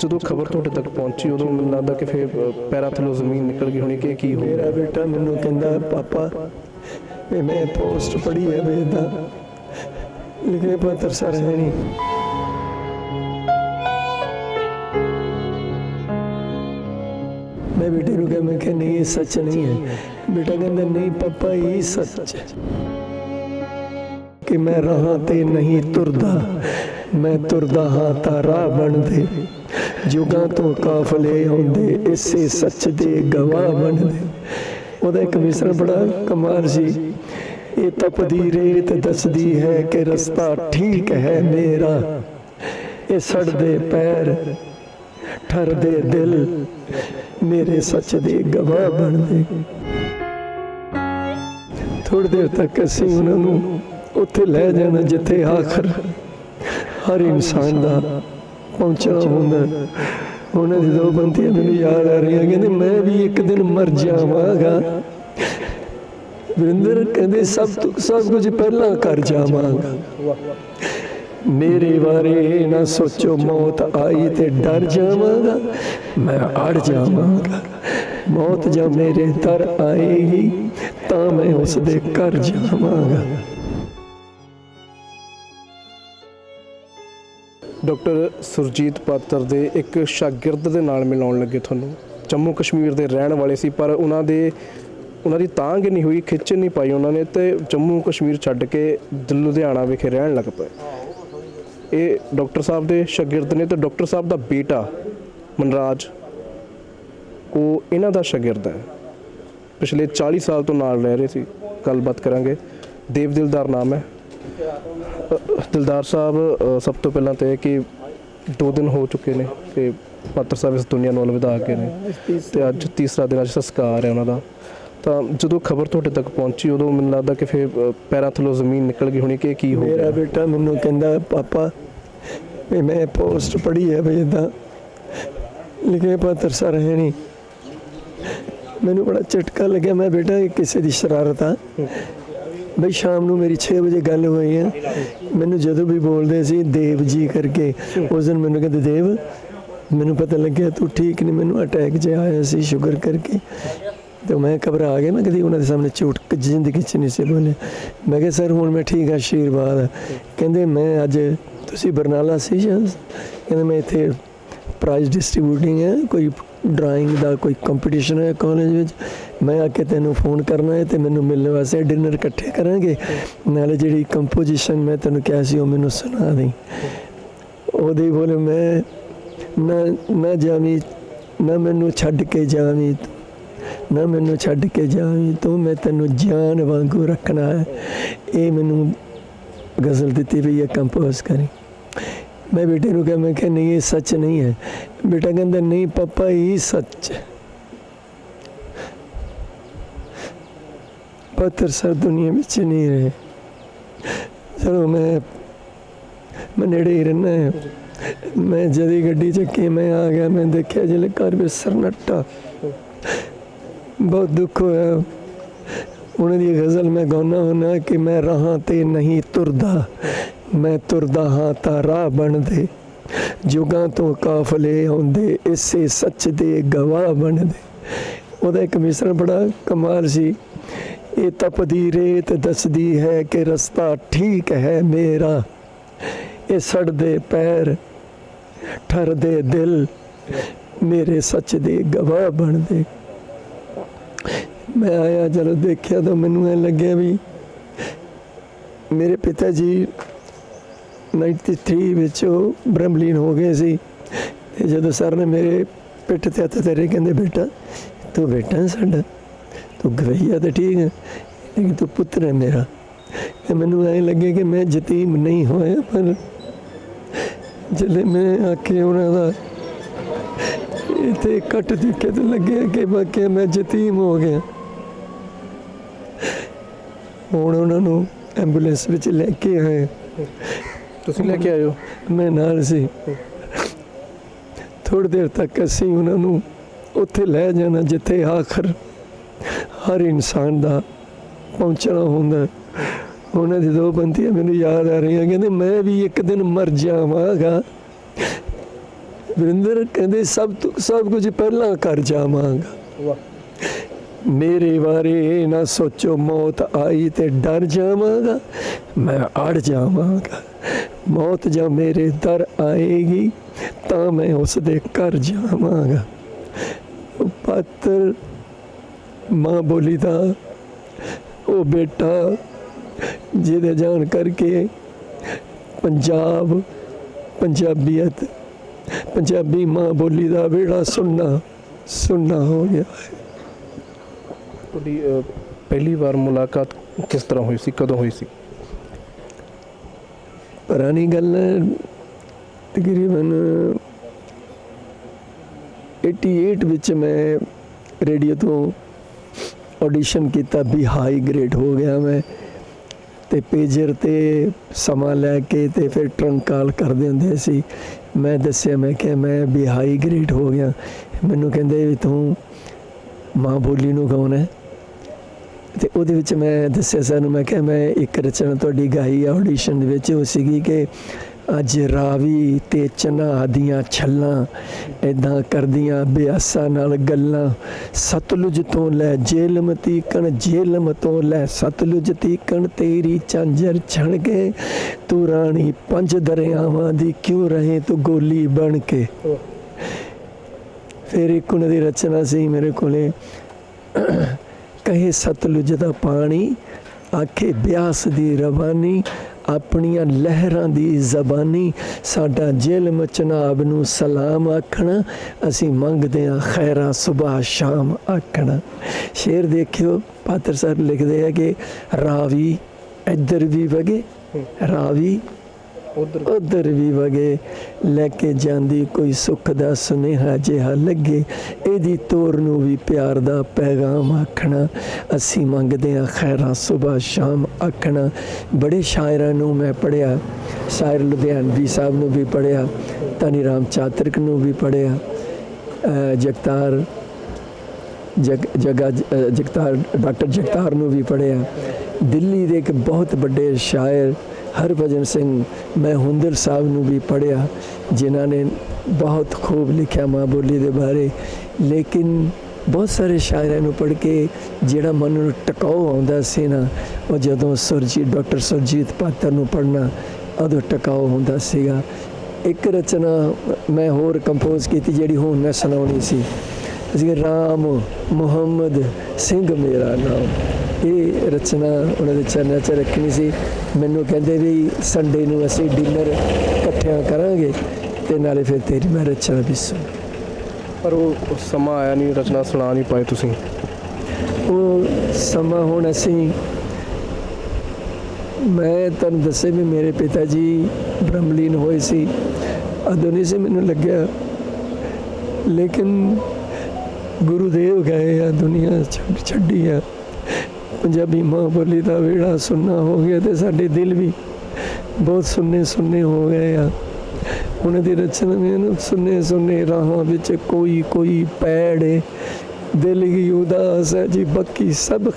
ਜਦੋਂ ਖਬਰ ਤੁਹਾਡੇ ਤੱਕ ਪਹੁੰਚੀ, ਉਦੋਂ ਮੈਨੂੰ ਲੱਗਦਾ ਕਿ ਫਿਰ ਪੈਰਾਂ ਥੱਲੋਂ ਜ਼ਮੀਨ ਨਿਕਲ ਗਈ ਹੋਣੀ ਕਿ ਕੀ ਹੋ ਮੇਰਾ ਬੇਟਾ ਮੈਨੂੰ ਕਹਿੰਦਾ, ਪਾਪਾ ਵੀ ਮੈਂ ਪੋਸਟ ਪੜ੍ਹੀ ਹੈ ਵੇਦਾ ਲਿਖੇ ਪੱਤਰ ਸਰ ਹੈ ਨਹੀਂ। ਮੈਂ ਬੇਟੇ ਨੂੰ ਕਿਹਾ, ਮੈਂ ਕਿ ਨਹੀਂ, ਇਹ ਸੱਚ ਨਹੀਂ ਹੈ। ਬੇਟਾ ਕਹਿੰਦਾ, ਨਹੀਂ, ਪਾਪਾ, ਇਹ ਸੱਚ ਹੈ ਕਿ ਮੈਂ ਰਹਾ ਤੇ ਨਹੀਂ ਤੁਰਦਾ। ਮੈਂ ਤੁਰਦਾ ਹਾਂ ਤਾਂ ਰਾਹ ਬਣਦੇ। ਜੁਗਾਂ ਤੋਂ ਕਾਫਲੇ ਆਉਂਦੇ, ਇਸੇ ਸੱਚ ਦੇ ਗਵਾਹ ਬਣਦੇ। ਉਹਦਾ ਇੱਕ ਮਿਸਰ ਬੜਾ ਕਮਾਲ ਸੀ। ਇਹ ਤਪਦੀ ਰੇਤ ਦੱਸਦੀ ਹੈ ਕਿ ਰਸਤਾ ਠੀਕ ਹੈ ਮੇਰਾ। ਇਹ ਸੜਦੇ ਪੈਰ, ਠਰਦੇ ਦਿਲ ਮੇਰੇ ਸੱਚ ਦੇ ਗਵਾਹ ਬਣਦੇ। ਥੋੜੀ ਦੇਰ ਤੱਕ ਅਸੀਂ ਉਹਨਾਂ ਨੂੰ ਉੱਥੇ ਲੈ ਜਾਣਾ ਜਿੱਥੇ ਆਖਰ ਹਰ ਇਨਸਾਨ ਦਾ ਪਹੁੰਚਣਾ ਹੁੰਦਾ ਉਹਨਾਂ ਦੀ ਦੋ ਬੰਦੀਆਂ ਮੈਨੂੰ ਯਾਦ ਆ ਰਹੀਆਂ, ਕਹਿੰਦੇ ਮੈਂ ਵੀ ਇੱਕ ਦਿਨ ਮਰ ਜਾਵਾਂਗਾ। ਵਰਿੰਦਰ ਕਹਿੰਦੇ, ਸਭ ਤੋਂ, ਸਭ ਕੁਝ ਪਹਿਲਾਂ ਕਰ ਜਾਵਾਂਗਾ। ਮੇਰੇ ਬਾਰੇ ਨਾ ਸੋਚੋ, ਮੌਤ ਆਈ ਤੇ ਡਰ ਜਾਵਾਂਗਾ। ਮੈਂ ਅੜ ਜਾਵਾਂਗਾ। ਮੌਤ ਜਦ ਮੇਰੇ ਤਰ ਆਏਗੀ, ਤਾਂ ਮੈਂ ਉਸ ਦੇ ਘਰ ਜਾਵਾਂਗਾ। ਡਾਕਟਰ ਸੁਰਜੀਤ ਪਾਤਰ ਦੇ ਇੱਕ ਸ਼ਾਗਿਰਦ ਦੇ ਨਾਲ ਮਿਲਾਉਣ ਲੱਗੇ ਤੁਹਾਨੂੰ। ਜੰਮੂ ਕਸ਼ਮੀਰ ਦੇ ਰਹਿਣ ਵਾਲੇ ਸੀ, ਪਰ ਉਹਨਾਂ ਦੇ, ਉਹਨਾਂ ਦੀ ਤਾਂਘ ਨਹੀਂ ਹੋਈ, ਖਿੱਚ ਨਹੀਂ ਪਾਈ ਉਹਨਾਂ ਨੇ ਤੇ ਜੰਮੂ ਕਸ਼ਮੀਰ ਛੱਡ ਕੇ ਦਿੱਲੀ ਲੁਧਿਆਣਾ ਵਿਖੇ ਰਹਿਣ ਲੱਗ ਪਏ। ਇਹ ਡਾਕਟਰ ਸਾਹਿਬ ਦੇ ਸ਼ਾਗਿਰਦ ਨੇ ਤੇ ਡਾਕਟਰ ਸਾਹਿਬ ਦਾ ਬੇਟਾ ਮਨਰਾਜ, ਉਹ ਇਹਨਾਂ ਦਾ ਸ਼ਾਗਿਰਦ ਹੈ। ਪਿਛਲੇ 40 ਸਾਲ ਤੋਂ ਨਾਲ ਰਹਿ ਰਹੇ ਸੀ। ਗੱਲਬਾਤ ਕਰਾਂਗੇ। ਦੇਵ ਦਿਲਦਾਰ ਨਾਮ ਹੈ। ਦਿਲਦਾਰ ਸਾਹਿਬ ਸਭ ਤੋਂ ਪਹਿਲਾਂ ਤੇ ਕਿ ਦੋ ਦਿਨ ਹੋ ਚੁੱਕੇ ਨੇ ਕਿ ਪਾਤਰ ਸਾਹਿਬ ਇਸ ਦੁਨੀਆ ਨੂੰ ਅਲਵਿਦਾ ਆਗੇ ਨੇ ਤੇ ਅੱਜ ਤੀਸਰਾ ਦਿਨ ਅੱਜ ਸੰਸਕਾਰ ਹੈ ਉਹਨਾਂ ਦਾ। ਤਾਂ ਜਦੋਂ ਖਬਰ ਤੁਹਾਡੇ ਤੱਕ ਪਹੁੰਚੀ ਉਦੋਂ ਮੈਨੂੰ ਲੱਗਦਾ ਕਿ ਫਿਰ ਪੈਰਾਂ ਥੱਲੋਂ ਜ਼ਮੀਨ ਨਿਕਲ ਗਈ ਹੋਣੀ ਕਿ ਕੀ ਹੋ ਮੇਰਾ ਗਿਆ? ਬੇਟਾ ਮੈਨੂੰ ਕਹਿੰਦਾ ਪਾਪਾ ਵੀ ਮੈਂ ਪੋਸਟ ਪੜ੍ਹੀ ਹੈ ਵੀ ਇਦਾਂ ਲਿਖੇ ਪੱਤਰ ਸਰ ਹੈ ਨਹੀਂ। ਮੈਨੂੰ ਬੜਾ ਝਟਕਾ ਲੱਗਿਆ ਮੈਂ ਬੇਟਾ ਇਹ ਕਿਸੇ ਦੀ ਸ਼ਰਾਰਤ ਆ? ਬਈ ਸ਼ਾਮ ਨੂੰ ਮੇਰੀ 6 ਵਜੇ ਗੱਲ ਹੋਈ ਹੈ। ਮੈਨੂੰ ਜਦੋਂ ਵੀ ਬੋਲਦੇ ਸੀ, ਦੇਵ ਜੀ ਕਰਕੇ। ਉਸ ਦਿਨ ਮੈਨੂੰ ਕਹਿੰਦੇ, ਦੇਵ, ਮੈਨੂੰ ਪਤਾ ਲੱਗਿਆ ਤੂੰ ਠੀਕ ਨਹੀਂ, ਮੈਨੂੰ ਅਟੈਕ ਜਿਹਾ ਆਇਆ ਸੀ ਸ਼ੂਗਰ ਕਰਕੇ। ਤੇ ਮੈਂ ਘਬਰਾ ਗਿਆ, ਮੈਂ ਕਦੀ ਉਹਨਾਂ ਦੇ ਸਾਹਮਣੇ ਝੂਠ ਜ਼ਿੰਦਗੀ ਚ ਨਹੀਂ ਸੀ ਬੋਲਿਆ। ਮੈਂ ਕਿਹਾ, ਸਰ, ਹੁਣ ਮੈਂ ਠੀਕ ਹਾਂ ਆਸ਼ੀਰਵਾਦ ਕਹਿੰਦੇ, ਮੈਂ ਅੱਜ, ਤੁਸੀਂ ਬਰਨਾਲਾ ਸੀ ਕਹਿੰਦੇ, ਮੈਂ ਇੱਥੇ ਪ੍ਰਾਈਜ਼ ਡਿਸਟ੍ਰੀਬਿਊਟਿੰਗ ਹੈ, ਕੋਈ ਡਰਾਇੰਗ ਦਾ ਕੋਈ ਕੰਪੀਟੀਸ਼ਨ ਹੈ ਕਾਲਜ ਵਿੱਚ। ਮੈਂ ਆ ਕੇ ਤੈਨੂੰ ਫੋਨ ਕਰਨਾ ਹੈ ਤੇ ਮੈਨੂੰ ਮਿਲਣ ਵਾਸਤੇ ਡਿਨਰ ਇਕੱਠੇ ਕਰਾਂਗੇ। ਨਾਲੇ ਜਿਹੜੀ ਕੰਪੋਜੀਸ਼ਨ ਮੈਂ ਤੈਨੂੰ ਕਿਹਾ ਸੀ ਉਹ ਮੈਨੂੰ ਸੁਣਾ ਦੇ ਉਹਦੇ ਬੋਲੇ ਮੈਂ, ਨਾ ਨਾ ਜਾਵੀਂ, ਨਾ ਮੈਨੂੰ ਛੱਡ ਕੇ ਜਾਵੀਂ, ਨਾ ਮੈਨੂੰ ਛੱਡ ਕੇ ਜਾਵੀਂ, ਤੂੰ ਮੈਂ ਤੈਨੂੰ ਜਾਨ ਵਾਂਗੂ ਰੱਖਣਾ ਹੈ। ਇਹ ਮੈਨੂੰ ਗਜ਼ਲ ਦਿੱਤੀ ਪਈ ਹੈ ਕੰਪੋਜ਼ ਕਰੀ। ਮੈਂ ਬੇਟੇ ਨੂੰ ਕਿਹਾ, ਮੈਂ ਕਿ ਨਹੀਂ, ਇਹ ਸੱਚ ਨਹੀਂ ਹੈ। ਬੇਟਾ ਕਹਿੰਦਾ, ਨਹੀਂ, ਪਾਪਾ, ਇਹ ਸੱਚ ਹੈ। ਪੱਤਰ ਸਰ ਦੁਨੀਆ ਵਿੱਚ ਨਹੀਂ ਰਹੇ। ਚਲੋ ਮੈਂ ਮੈਂ ਨੇੜੇ ਹੀ ਰਹਿਣਾ ਹੈ। ਮੈਂ ਜਦੀ ਗੱਡੀ ਚੱਕੀ, ਮੈਂ ਆ ਗਿਆ, ਮੈਂ ਦੇਖਿਆ ਜਿਹੜੇ ਘਰ ਵਿੱਚ ਸਰਨੱਟਾ ਬਹੁਤ ਦੁੱਖ ਹੋਇਆ। ਉਹਨਾਂ ਦੀ ਗਜ਼ਲ ਮੈਂ ਗਾਉਣਾ ਹੁੰਦਾ ਕਿ ਮੈਂ ਰਹਾ ਤੇ ਨਹੀਂ ਤੁਰਦਾ। ਮੈਂ ਤੁਰਦਾ ਹਾਂ ਤਾਂ ਰਾਹ ਬਣਦੇ, ਜੁਗਾਂ ਤੋਂ ਕਾਫਲੇ ਆਉਂਦੇ, ਇਸੇ ਸੱਚ ਦੇ ਗਵਾਹ ਬਣਦੇ। ਉਹਦਾ ਇੱਕ ਮਿਸਰ ਬੜਾ ਕਮਾਲ ਸੀ। ਇਹ ਤਪਦੀ ਰੇਤ ਦੱਸਦੀ ਹੈ ਕਿ ਰਸਤਾ ਠੀਕ ਹੈ ਮੇਰਾ। ਇਹ ਸੜਦੇ ਪੈਰ, ਠਰਦੇ ਦਿਲ, ਮੇਰੇ ਸੱਚ ਦੇ ਗਵਾਹ ਬਣਦੇ। ਮੈਂ ਆਇਆ ਜਦੋਂ ਦੇਖਿਆ ਤਾਂ ਮੈਨੂੰ ਐ ਲੱਗਿਆ ਵੀ ਮੇਰੇ ਪਿਤਾ ਜੀ 93 ਵਿੱਚ ਉਹ ਬ੍ਰਹਮਲੀਨ ਹੋ ਗਏ ਸੀ। ਤੇ ਜਦੋਂ ਸਰ ਨੇ ਮੇਰੇ ਪਿੱਠ ਤੇ ਹੱਥ ਤੇਰੇ ਕਹਿੰਦੇ, ਬੇਟਾ, ਤੂੰ ਬੇਟਾ ਸਾਡਾ? ਤੂੰ ਗਵਈਆ ਤਾਂ ਠੀਕ ਹੈ ਲੇਕਿਨ ਤੂੰ ਪੁੱਤਰ ਹੈ ਮੇਰਾ। ਤੇ ਮੈਨੂੰ ਐ ਲੱਗੇ ਕਿ ਮੈਂ ਯਤੀਮ ਨਹੀਂ ਹੋਇਆ, ਪਰ ਜਦੋਂ ਮੈਂ ਆਖੇ ਉਹਨਾਂ ਦਾ, ਇੱਥੇ ਕੱਟ ਦੇਖੇ ਤਾਂ ਲੱਗਿਆ ਕਿ ਬਾਕੀ ਮੈਂ ਯਤੀਮ ਹੋ ਗਿਆ। ਹੁਣ ਉਹਨਾਂ ਨੂੰ ਐਂਬੂਲੈਂਸ ਵਿੱਚ ਲੈ ਕੇ ਆਏ। ਤੁਸੀਂ ਲੈ ਕੇ ਆਇਓ। ਮੈਂ ਨਾਲ ਸੀ। ਥੋੜੀ ਦੇਰ ਤੱਕ ਅਸੀਂ ਉਹਨਾਂ ਨੂੰ ਉੱਥੇ ਲੈ ਜਾਣਾ ਜਿੱਥੇ ਆਖਰ ਹਰ ਇਨਸਾਨ ਦਾ ਪਹੁੰਚਣਾ ਹੁੰਦਾ। ਉਹਨਾਂ ਦੀ ਦੋ ਬੰਦੀਆਂ ਮੈਨੂੰ ਯਾਦ ਆ ਰਹੀਆਂ ਕਹਿੰਦੇ ਮੈਂ ਵੀ ਇੱਕ ਦਿਨ ਮਰ ਜਾਵਾਂਗਾ। ਵਰਿੰਦਰ ਕਹਿੰਦੇ ਸਭ ਤੋਂ ਸਭ ਕੁਝ ਪਹਿਲਾਂ ਕਰ ਜਾਵਾਂਗਾ। ਮੇਰੇ ਬਾਰੇ ਨਾ ਸੋਚੋ ਮੌਤ ਆਈ ਤੇ ਡਰ ਜਾਵਾਂਗਾ। ਮੈਂ ਅੜ ਜਾਵਾਂਗਾ। ਮੌਤ ਜਾਂ ਮੇਰੇ ਦਰ ਆਏਗੀ, ਤਾਂ ਮੈਂ ਉਸ ਦੇ ਘਰ ਜਾਵਾਂਗਾ। ਉਹ ਪਾਤਰ ਮਾਂ ਬੋਲੀ ਦਾ, ਉਹ ਬੇਟਾ, ਜਿਹਦੇ ਜਾਣ ਕਰਕੇ ਪੰਜਾਬ, ਪੰਜਾਬੀਅਤ, ਪੰਜਾਬੀ ਮਾਂ ਬੋਲੀ ਦਾ ਵੇੜਾ ਸੁਣਨਾ ਸੁਣਨਾ ਹੋ ਗਿਆ ਹੈ। ਤੁਹਾਡੀ ਪਹਿਲੀ ਵਾਰ ਮੁਲਾਕਾਤ ਕਿਸ ਤਰ੍ਹਾਂ ਹੋਈ ਸੀ? ਕਦੋਂ ਹੋਈ ਸੀ? ਪੁਰਾਣੀ ਗੱਲ ਹੈ, ਤਕਰੀਬਨ 88 ਵਿੱਚ ਮੈਂ ਰੇਡੀਓ ਤੋਂ ਆਡੀਸ਼ਨ ਕੀਤਾ ਵੀ ਹਾਈ ਗ੍ਰੇਡ ਹੋ ਗਿਆ ਮੈਂ ਤੇ ਪੇਜਰ ਤੇ ਸਮਾਂ ਲੈ ਕੇ ਤੇ ਫਿਰ ਟਰੰਕ ਕਾਲ ਕਰਦੇ ਹੁੰਦੇ ਸੀ। ਮੈਂ ਦੱਸਿਆ ਮੈਂ ਕਿ ਮੈਂ ਵੀ ਹਾਈ ਗ੍ਰੇਡ ਹੋ ਗਿਆ। ਮੈਨੂੰ ਕਹਿੰਦੇ ਵੀ ਤੂੰ ਮਾਂ ਬੋਲੀ ਨੂੰ ਗਾਉਣਾ ਹੈ। ਤੇ ਉਹਦੇ ਵਿੱਚ ਮੈਂ ਦੱਸਿਆ ਸਾਨੂੰ ਮੈਂ ਕਿਹਾ ਮੈਂ ਇੱਕ ਰਚਨਾ ਤੁਹਾਡੀ ਗਾਈ ਆ ਆਡੀਸ਼ਨ ਦੇ ਵਿੱਚ ਉਹ ਸੀਗੀ ਕਿ ਅੱਜ ਰਾਵੀ ਤੇ ਚਨਾ ਦੀਆਂ ਛੱਲਾਂ ਐਦਾਂ ਕਰਦੀਆਂ ਬਿਆਸਾ ਨਾਲ ਗੱਲਾਂ। ਸਤਲੁਜ ਤੋਂ ਲੈ ਜੇਲਮ ਤੀਕਣ ਜੇਲਮ ਤੋਂ ਲੈ ਸਤਲੁਜ ਤੀਕਣ ਤੇਰੀ ਚਾਂਜਰ ਛਣ ਕੇ ਤੂੰ ਰਾਣੀ ਪੰਜ ਦਰਿਆਵਾਂ ਦੀ ਕਿਉਂ ਰਹੇ ਤੂੰ ਗੋਲੀ ਬਣ ਕੇ? ਫਿਰ ਇੱਕ ਉਹਨਾਂ ਦੀ ਰਚਨਾ ਸੀ ਮੇਰੇ ਕੋਲੇ। ਕਹੇ ਸਤਲੁਜ ਦਾ ਪਾਣੀ, ਆਖੇ ਬਿਆਸ ਦੀ ਰਵਾਨੀ, ਆਪਣੀਆਂ ਲਹਿਰਾਂ ਦੀ ਜ਼ਬਾਨੀ। ਸਾਡਾ ਜੇਲਮ ਚਨਾਬ ਨੂੰ ਸਲਾਮ ਆਖਣਾ, ਅਸੀਂ ਮੰਗਦੇ ਹਾਂ ਖੈਰਾ ਸਵੇਰ ਸ਼ਾਮ ਆਖਣਾ। ਸ਼ੇਰ ਦੇਖਿਓ, ਪਾਤਰ ਸਾਹਿਬ ਲਿਖਦੇ ਆ ਕਿ ਰਾਵੀ ਇੱਧਰ ਵੀ ਵਗੇ, ਰਾਵੀ ਉਧਰ ਉਧਰ ਵੀ ਵਗੇ, ਲੈ ਕੇ ਜਾਂਦੀ ਕੋਈ ਸੁੱਖ ਦਾ ਸੁਨੇਹਾ ਜਿਹਾ ਲੱਗੇ। ਇਹਦੀ ਤੋਰ ਨੂੰ ਵੀ ਪਿਆਰ ਦਾ ਪੈਗਾਮ ਆਖਣਾ। ਅਸੀਂ ਮੰਗਦੇ ਹਾਂ ਖੈਰਾਂ ਸਵੇਰ ਸ਼ਾਮ ਆਖਣਾ। ਬੜੇ ਸ਼ਾਇਰਾਂ ਨੂੰ ਮੈਂ ਪੜਿਆ ਸ਼ਾਇਰ ਲੁਧਿਆਣਵੀ ਸਾਹਿਬ ਨੂੰ ਵੀ ਪੜਿਆ ਤਨੀ ਰਾਮ ਚਾਤਰਕ ਨੂੰ ਵੀ ਪੜਿਆ ਜਗਤਾਰ, ਜਗ, ਜਗਾ ਜਗਤਾਰ, ਡਾਕਟਰ ਜਗਤਾਰ ਨੂੰ ਵੀ ਪੜਿਆ ਦਿੱਲੀ ਦੇ ਇੱਕ ਬਹੁਤ ਵੱਡੇ ਸ਼ਾਇਰ ਹਰਭਜਨ ਸਿੰਘ, ਮੈਂ ਹੁੰਦਰ ਸਾਹਿਬ ਨੂੰ ਵੀ ਪੜਿਆ ਜਿਨ੍ਹਾਂ ਨੇ ਬਹੁਤ ਖੂਬ ਲਿਖਿਆ ਮਾਂ ਬੋਲੀ ਦੇ ਬਾਰੇ। ਲੇਕਿਨ ਬਹੁਤ ਸਾਰੇ ਸ਼ਾਇਰਾਂ ਨੂੰ ਪੜ੍ਹ ਕੇ ਜਿਹੜਾ ਮਨ ਨੂੰ ਟਿਕਾਓ ਆਉਂਦਾ ਸੀ ਨਾ, ਉਹ ਜਦੋਂ ਸੁਰਜੀਤ, ਡਾਕਟਰ ਸੁਰਜੀਤ ਪਾਤਰ ਨੂੰ ਪੜ੍ਹਨਾ, ਉਦੋਂ ਟਿਕਾਓ ਹੁੰਦਾ ਸੀਗਾ। ਇੱਕ ਰਚਨਾ ਮੈਂ ਹੋਰ ਕੰਪੋਜ਼ ਕੀਤੀ ਜਿਹੜੀ ਹੁਣ ਮੈਂ ਸੁਣਾਉਣੀ ਸੀ। ਅਸੀਂ ਰਾਮ ਮੁਹੰਮਦ ਸਿੰਘ ਮੇਰਾ ਨਾਮ। ਇਹ ਰਚਨਾ ਉਹਨਾਂ ਦੇ ਚਰਨਾਂ 'ਚ ਰੱਖਣੀ ਸੀ। ਮੈਨੂੰ ਕਹਿੰਦੇ ਵੀ ਸੰਡੇ ਨੂੰ ਅਸੀਂ ਡਿਨਰ ਇਕੱਠਿਆਂ ਕਰਾਂਗੇ ਤੇ ਨਾਲੇ ਫਿਰ ਤੇਰੀ ਮੈਂ ਰਚਨਾ ਵੀ ਸੁਣ। ਪਰ ਉਹ ਸਮਾਂ ਆਇਆ ਨਹੀਂ ਰਚਨਾ ਸੁਣਾ ਨਹੀਂ ਪਾਏ ਤੁਸੀਂ। ਉਹ ਸਮਾਂ ਹੁਣ ਅਸੀਂ ਮੈਂ ਤੁਹਾਨੂੰ ਦੱਸੇ ਵੀ ਮੇਰੇ ਪਿਤਾ ਜੀ ਬ੍ਰਹਮਲੀਨ ਹੋਏ ਸੀ। ਉਦੋਂ ਨਹੀਂ ਸੀ ਮੈਨੂੰ ਲੱਗਿਆ। ਲੇਕਿਨ ਗੁਰੂਦੇਵ ਗਏ ਆ ਦੁਨੀਆ ਛੱਡ ਛੱਡੀ ਆ। ਪੰਜਾਬੀ ਮਾਂ ਬੋਲੀ ਦਾ ਵੇੜਾ ਸੁਣਨਾ ਹੋ ਗਿਆ ਤੇ ਸਾਡੇ ਦਿਲ ਵੀ ਬਹੁਤ ਸੁੰਨੇ ਸੁੰਨੇ ਹੋ ਗਏ ਆ। ਉਹਨਾਂ ਦੀ ਰਚਨਾ ਵੀ ਨਾ ਸੁੰਨੇ ਸੁੰਨੇ ਰਾਹਾਂ ਵਿੱਚ ਕੋਈ ਕੋਈ ਪੈੜ। ਏ ਦਿਲ ਹੀ ਉਦਾਸ ਹੈ ਜੀ, ਬਾਕੀ ਸਭ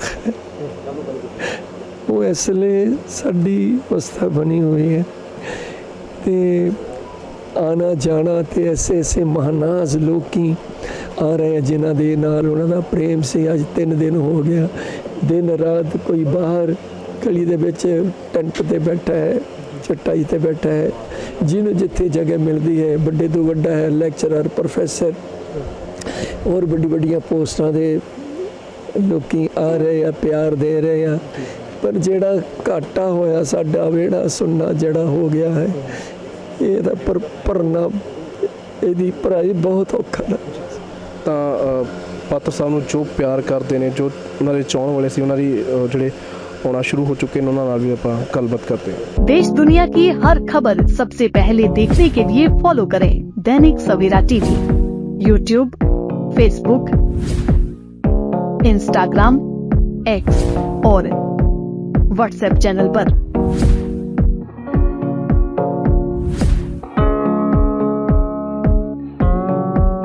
ਉਹ ਇਸ ਲਈ ਸਾਡੀ ਅਵਸਥਾ ਬਣੀ ਹੋਈ ਹੈ। ਤੇ ਆਣਾ ਜਾਣਾ ਤੇ ਐਸੇ ਐਸੇ ਮਹਾਨਾਜ਼ ਲੋਕੀ ਆ ਰਹੇ ਆ ਜਿਨ੍ਹਾਂ ਦੇ ਨਾਲ ਉਹਨਾਂ ਦਾ ਪ੍ਰੇਮ ਸੀ, ਅੱਜ 3 ਦਿਨ ਹੋ ਗਿਆ। ਦਿਨ ਰਾਤ ਕੋਈ ਬਾਹਰ ਗਲੀ ਦੇ ਵਿੱਚ ਟੈਂਟ ਤੇ ਬੈਠਾ ਹੈ, ਚਟਾਈ ਤੇ ਬੈਠਾ ਹੈ, ਜਿਹਨੂੰ ਜਿੱਥੇ ਜਗ੍ਹਾ ਮਿਲਦੀ ਹੈ, ਵੱਡੇ ਤੋਂ ਵੱਡਾ ਹੈ ਲੈਕਚਰਰ ਪ੍ਰੋਫੈਸਰ ਹੋਰ ਵੱਡੀ ਵੱਡੀਆਂ ਪੋਸਟਾਂ ਦੇ ਲੋਕੀ ਆ ਰਹੇ ਆ, ਪਿਆਰ ਦੇ ਰਹੇ ਆ। ਪਰ ਜਿਹੜਾ ਘਾਟਾ ਹੋਇਆ ਸਾਡਾ ਵੇੜਾ ਸੁਣਨਾ ਜਿਹੜਾ ਹੋ ਗਿਆ ਹੈ, ਇਹਦਾ ਪਰ ਭਰਨਾ, ਇਹਦੀ ਭਰਾਈ ਬਹੁਤ ਔਖਾ ਤਾਂ ਪਾਤਰ ਸਾਹਿਬ ਨੂੰ ਜੋ ਪਿਆਰ ਕਰਦੇ ਨੇ ਜੋ ਉਹਨਾਂ ਦੇ ਚਾਹਣ ਵਾਲੇ ਸੀ ਉਹਨਾਂ ਦੀ ਅ, ਜਿਹੜੇ ਆਉਣਾ ਸ਼ੁਰੂ ਹੋ ਚੁੱਕੇ ਨੇ ਉਹਨਾਂ ਨਾਲ ਵੀ ਆਪਾਂ ਗੱਲਬਾਤ ਕਰਦੇ ਹਾਂ देश दुनिया की हर खबर सबसे पहले देखने के लिए फॉलो करें Dainik Savera TV YouTube Facebook Instagram X और व्हाट्सएप चैनल पर।